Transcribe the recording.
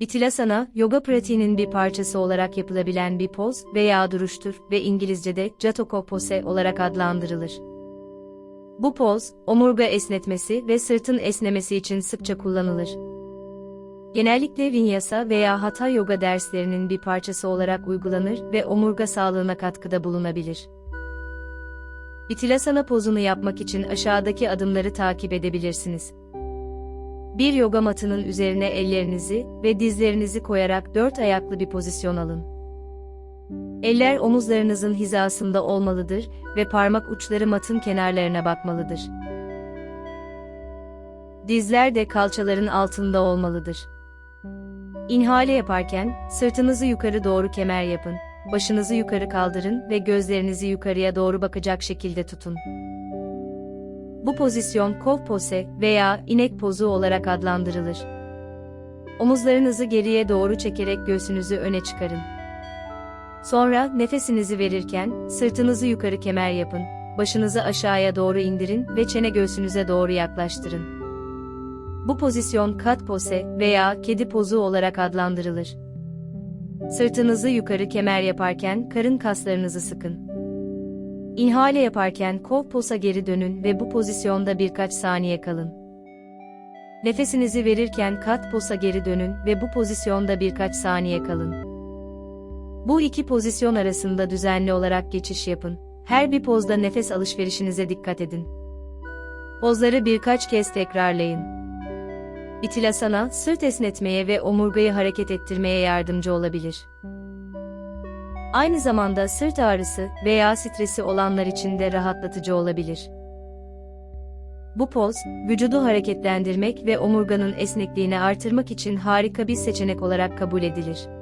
Itilasana, yoga pratiğinin bir parçası olarak yapılabilen bir poz veya duruştur ve İngilizce'de Jataka Pose olarak adlandırılır. Bu poz, omurga esnetmesi ve sırtın esnemesi için sıkça kullanılır. Genellikle Vinyasa veya Hatha yoga derslerinin bir parçası olarak uygulanır ve omurga sağlığına katkıda bulunabilir. Itilasana pozunu yapmak için aşağıdaki adımları takip edebilirsiniz. Bir yoga matının üzerine ellerinizi ve dizlerinizi koyarak dört ayaklı bir pozisyon alın. Eller omuzlarınızın hizasında olmalıdır ve parmak uçları matın kenarlarına bakmalıdır. Dizler de kalçaların altında olmalıdır. İnhale yaparken sırtınızı yukarı doğru kemer yapın, başınızı yukarı kaldırın ve gözlerinizi yukarıya doğru bakacak şekilde tutun. Bu pozisyon kov pose veya inek pozu olarak adlandırılır. Omuzlarınızı geriye doğru çekerek göğsünüzü öne çıkarın. Sonra nefesinizi verirken sırtınızı yukarı kemer yapın, başınızı aşağıya doğru indirin ve çene göğsünüze doğru yaklaştırın. Bu pozisyon kat pose veya kedi pozu olarak adlandırılır. Sırtınızı yukarı kemer yaparken karın kaslarınızı sıkın. İnhale yaparken kov posa geri dönün ve bu pozisyonda birkaç saniye kalın. Nefesinizi verirken kat posa geri dönün ve bu pozisyonda birkaç saniye kalın. Bu iki pozisyon arasında düzenli olarak geçiş yapın. Her bir pozda nefes alışverişinize dikkat edin. Pozları birkaç kez tekrarlayın. Itilasana, sırt esnetmeye ve omurgayı hareket ettirmeye yardımcı olabilir. Aynı zamanda sırt ağrısı veya stresi olanlar için de rahatlatıcı olabilir. Bu poz, vücudu hareketlendirmek ve omurganın esnekliğini artırmak için harika bir seçenek olarak kabul edilir.